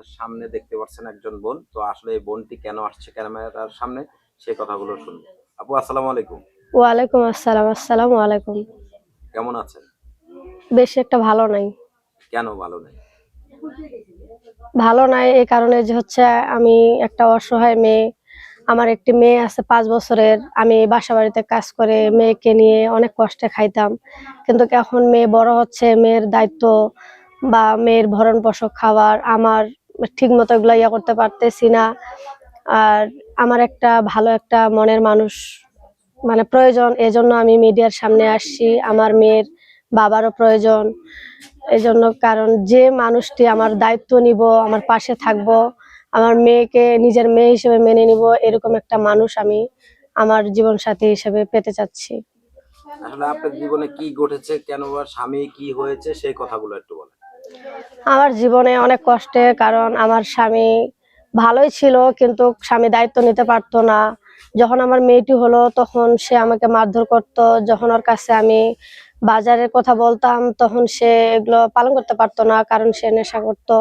আমাদের সামনে দেখতে পাচ্ছেন একজন বোন। তো আসলে এই বোনটি কেন আসছে ক্যামেরার সামনে সেই কথাগুলো শুনব। আপু আসসালামু আলাইকুম। ওয়ালাইকুম আসসালাম আসসালামু আলাইকুম। কেমন আছেন? বেশি একটা ভালো নাই। কেন ভালো নেই? ভালো নাই এই কারণে যে হচ্ছে আমি একটা অসহায় মেয়ে আমার একটি মেয়ে আছে পাঁচ বছরের আমি বাসা বাড়িতে কাজ করে মেয়েকে নিয়ে অনেক কষ্টে খাইতাম। কিন্তু এখন মেয়ে বড় হচ্ছে মেয়ের দায়িত্ব বা মেয়ের ভরণ পোষক খাবার আমার ঠিক মতো এগুলো ইয়া করতে পারতেছি না। আর আমার একটা ভালো একটা মনের মানুষ মানে প্রয়োজন, এজন্য আমি মিডিয়ার সামনে আসছি। আমার মেয়ের বাবারও প্রয়োজন এই জন্য কারণ যে মানুষটি আমার দায়িত্ব নিব, আমার পাশে থাকব, আমার মেয়েকে, নিজের মেয়ে হিসেবে মেনে নিব, এরকম একটা মানুষ আমি আমার জীবন সাথী হিসেবে পেতে চাচ্ছি। আসলে আপনার জীবনে কি ঘটেছে? কেন স্বামী কি হয়েছে? সেই কথাগুলো একটু বলেন। আমার জীবনে অনেক কষ্টে, কারণ আমার স্বামী ভালোই ছিল, কিন্তু স্বামী দায়িত্ব নিতে পারতো না। যখন আমার মেয়েটি হলো, তখন সে আমাকে মারধর করত। যখন ওর কাছে আমি বাজারের কথা বলতাম, তখন সে এগুলো পালন করতে পারতো না, কারণ সে নেশা করতো।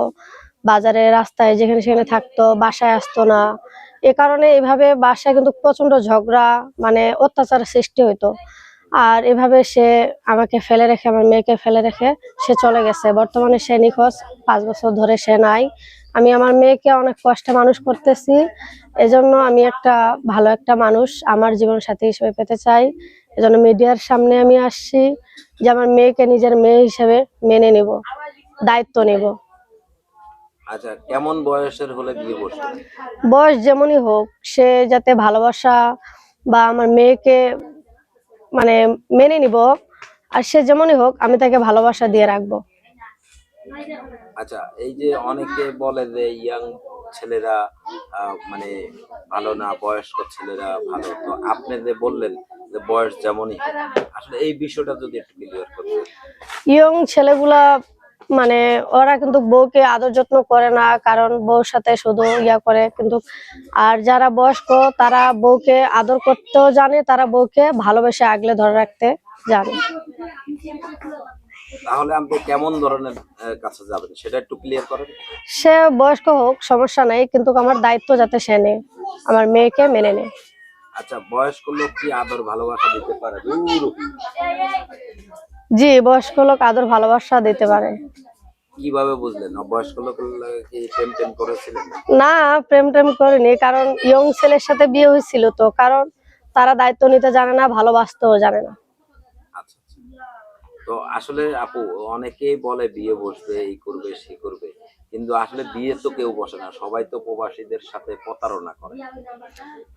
বাজারে রাস্তায় যেখানে সেখানে থাকতো, বাসায় আসতো না। এ কারণে এভাবে বাসায় কিন্তু প্রচণ্ড ঝগড়া মানে অত্যাচার সৃষ্টি হইতো। আর এভাবে সে আমাকে ফেলে রেখে আমার মেয়েকে ফেলে রেখে সে চলে গেছে। বর্তমানে সে নিখোঁজ পাঁচ বছর ধরে সে নাই। আমি আমার মেয়েকে অনেক কষ্টে মানুষ করতেছি। এজন্য আমি একটা ভালো একটা মানুষ আমার জীবন সাথী হিসেবে পেতে চাই। এজন্য মিডিয়ার সামনে আমি আসছি যে আমার মেয়েকে নিজের মেয়ে হিসেবে মেনে নিব দায়িত্ব নিব। আচ্ছা কেমন বয়সের হলে বিয়ে বসবে বয়স যেমনই হোক সে যাতে ভালোবাসা বা আমার মেয়েকে মানে মেনে নিব। আর সে যেমনই হোক আমি তাকে ভালোবাসা দিয়ে রাখব। আচ্ছা এই যে অনেকে বলে যে ইয়াং ছেলেরা মানে ভালো না বয়স্ক ছেলেরা ভালো। তো আপনি যে বললেন যে বয়স যেমনই আসলে এই বিষয়টা যদি একটু ক্লিয়ার করতেন। ইয়ং ছেলেগুলা মানে ওরা কিন্তু বউকে আদর যত্ন করে না কারণ বউর সাথে শুধু ইয়া করে কিন্তু। আর যারা বয়স্ক তারা বউকে আদর করতেও জানে তারা বউকে ভালোবেসে আগলে ধরে রাখতে জানে। তাহলে আপনি কেমন ধরনের কাছে যাবেন? সেটা একটু ক্লিয়ার করেন। সে বয়স্ক হোক সমস্যা নাই কিন্তু আমার দায়িত্ব যাতে সে নেয় আমার মেয়েকে মেনে নেয়। আচ্ছা বয়স্ক লোক কি আদর ভালোবাসা দিতে পারে? জি বয়স্ক লোক আদর ভালোবাসা দিতে পারে। কীভাবে বুঝলেন? বয়স্ক লোক কি প্রেম টেম করেছিলেন? না প্রেম টেম করিনি কারণ ইয়ং ছেলের সাথে বিয়ে হয়েছিল তো কারণ তারা দায়িত্ব নিতে জানে না ভালোবাসতেও জানে না। আচ্ছা আচ্ছা। তো আসলে আপু অনেকেই বলে বিয়ে বসবে এই করবে সে করবে। কিন্তু আসলে বিয়ে তো কেউ বসে না, সবাই তো প্রবাসীদের সাথে প্রতারণা করে।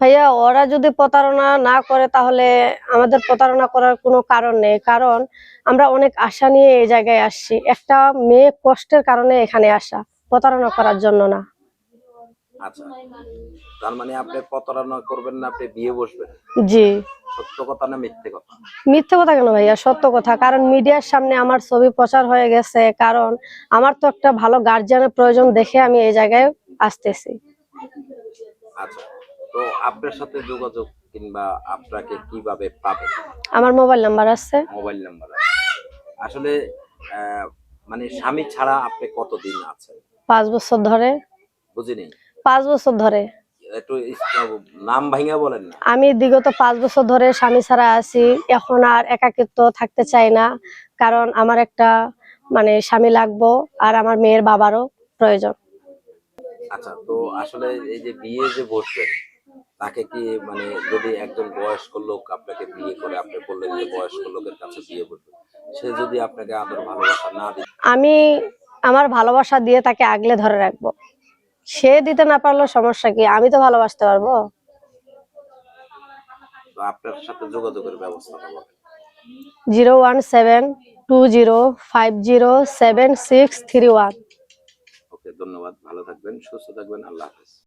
ভাইয়া, ওরা যদি প্রতারণা না করে তাহলে আমাদের প্রতারণা করার কোনো কারণ নেই, কারণ আমরা অনেক আশা নিয়ে এই জায়গায় আসছি। একটা মেয়ে কষ্টের কারণে এখানে আসা, প্রতারণা করার জন্য না। আচ্ছা। তার মানে আপনি প্রতারণা করবেন না আপনি বিয়ে বসবেন। জি। সত্য কথা না মিথ্যে কথা? মিথ্যে কথা কেন ভাইয়া? সত্য কথা। কারণ মিডিয়ার সামনে আমার ছবি প্রচার হয়ে গেছে। কারণ আমার তো একটা ভালো গার্জিয়ানের প্রয়োজন দেখে আমি এই জায়গায় আসতেছি। আচ্ছা। তো আপনার সাথে যোগাযোগ কিংবা আপনাকে কীভাবে পাবে? আমার মোবাইল নাম্বার আছে। মোবাইল নাম্বার আসলে মানে স্বামী ছাড়া আপনি কতদিন আছেন? পাঁচ বছর ধরে। বুঝিনি। পাঁচ বছর ধরে। একটু নাম ভাঙা বলেন না। আমি বিগত পাঁচ বছর ধরে স্বামী ছাড়া আছি এখন আর একাকিত্ব থাকতে চাই না কারণ আমার একটা মানে স্বামী লাগবো আর আমার মেয়ের বাবারও প্রয়োজন। আচ্ছা তো আসলে এই যে বিয়ে যে বসবেন তাকে কি মানে যদি একজন বয়স্ক লোক আপনাকে বিয়ে করে আপনি বললেন যে বয়স্ক লোকের কাছে বিয়ে সে যদি আপনাকে আদর ভালোবাসা না দিত আমি আমার ভালোবাসা দিয়ে তাকে আগলে ধরে রাখব। সে দিতে না পারল সমস্যা কি? আমি তো ভালোবাসতে পারব। আপনার সাথে যোগাযোগের ব্যবস্থা zero one seven two zero five zero seven six three one. Okay ধন্যবাদ। ভালো থাকবেন সুস্থ থাকবেন। আল্লাহ হাফেজ।